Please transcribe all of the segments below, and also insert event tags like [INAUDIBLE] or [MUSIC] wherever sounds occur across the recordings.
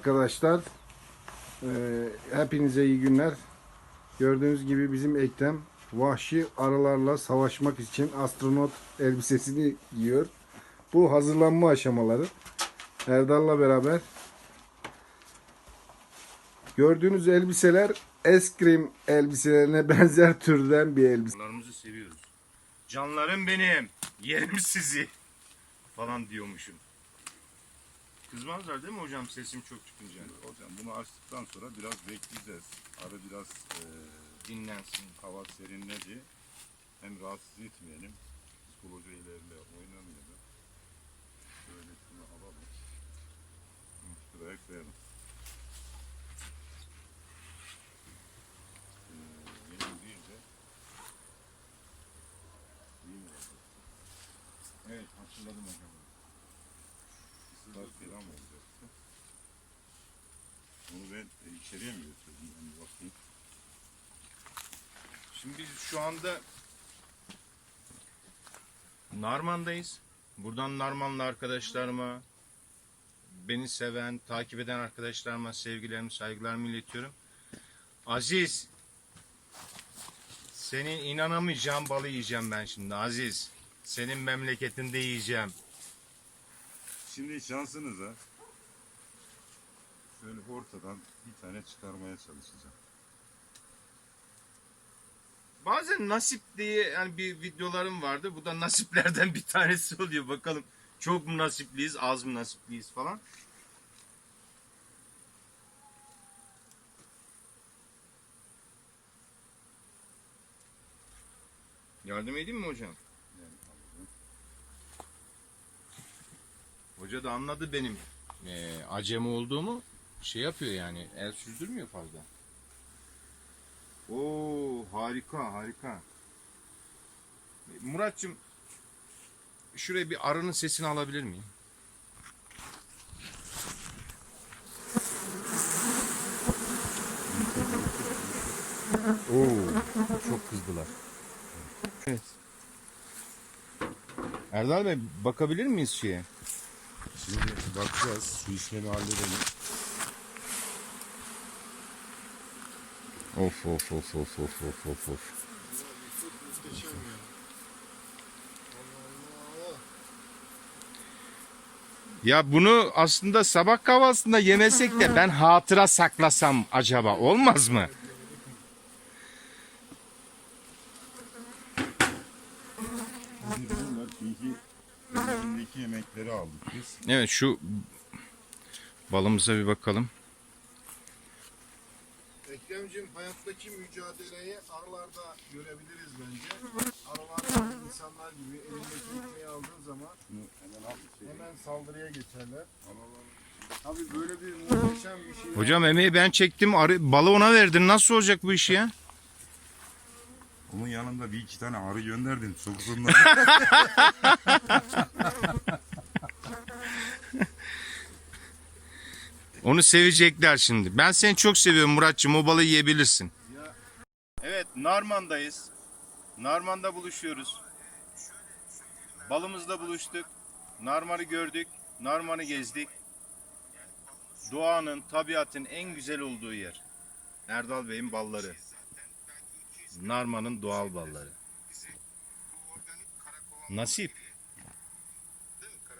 Arkadaşlar e, hepinize iyi günler. Gördüğünüz gibi bizim Ekrem vahşi arılarla savaşmak için astronot elbisesini giyiyor. Bu hazırlanma aşamaları. Erdal'la beraber gördüğünüz elbiseler eskrim elbiselerine [LAUGHS] benzer türden bir elbise. Canlarımızı seviyoruz. Canlarım benim. Yerim sizi. Falan diyormuşum. Kızmazlar değil mi hocam sesim çok çıkınca? Hocam bunu açtıktan sonra biraz bekleyeceğiz. Arı biraz e, Dinlensin. hava serinledi. Hem rahatsız etmeyelim. Psikoloji ilerle oynamayalım. Şöyle şunu alalım. Şuraya koyalım. Ee, benim bir de iyi oldu? Evet hatırladım hocam. Isılar falan olacaktı. Bunu ben e, içeriye mi götürdüm? Bir bakayım. Şimdi biz şu anda Narman'dayız. Buradan Narmanlı arkadaşlarıma, beni seven, takip eden arkadaşlarıma sevgilerimi, saygılarımı iletiyorum. Aziz, senin inanamayacağın balı yiyeceğim ben şimdi Aziz. Senin memleketinde yiyeceğim. Şimdi şansınıza şöyle ortadan bir tane çıkarmaya çalışacağım. Bazen nasip diye yani bir videolarım vardı. Bu da nasiplerden bir tanesi oluyor. Bakalım çok mu nasipliyiz, az mı nasipliyiz falan. Yardım edeyim mi hocam? Yani alalım. Hoca da anladı benim eee acemi olduğumu. Şey yapıyor yani el süzdürmüyor fazla. Oo harika harika. Muratçım şuraya bir arının sesini alabilir miyim? Oo çok kızdılar. Evet. Erdal Bey bakabilir miyiz şeye? Şimdi bakacağız. Şu işlemi halledelim. Of of of of of of of of. Ya bunu aslında sabah kahvaltısında yemesek de ben hatıra saklasam acaba olmaz mı? Önümüzdeki yemekleri aldık biz. Evet şu balımıza bir bakalım. Ekrem'cim hayattaki mücadeleyi arılarda görebiliriz bence. Arılar insanlar gibi elindeki ekmeği aldığı zaman hemen. Şey, hemen saldırıya geçerler. Tabii böyle bir muhteşem bir şey. Hocam emeği ben çektim. Arı, balı ona verdin. Nasıl olacak bu iş ya? Onun yanında bir iki tane arı gönderdin. Soksunlar. [LAUGHS] Onu sevecekler şimdi. Ben seni çok seviyorum Muratçım. O balığı yiyebilirsin. Evet Narman'dayız. Narman'da buluşuyoruz. Balımızla buluştuk. Narman'ı gördük. Narman'ı gezdik. Doğanın, tabiatın en güzel olduğu yer. Erdal Bey'in balları. Narman'ın doğal balları. Nasip.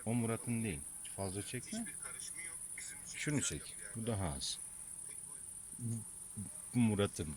O Murat'ın değil. Fazla çekme. Şunu çek. Bu daha az. Bu Murat'ın.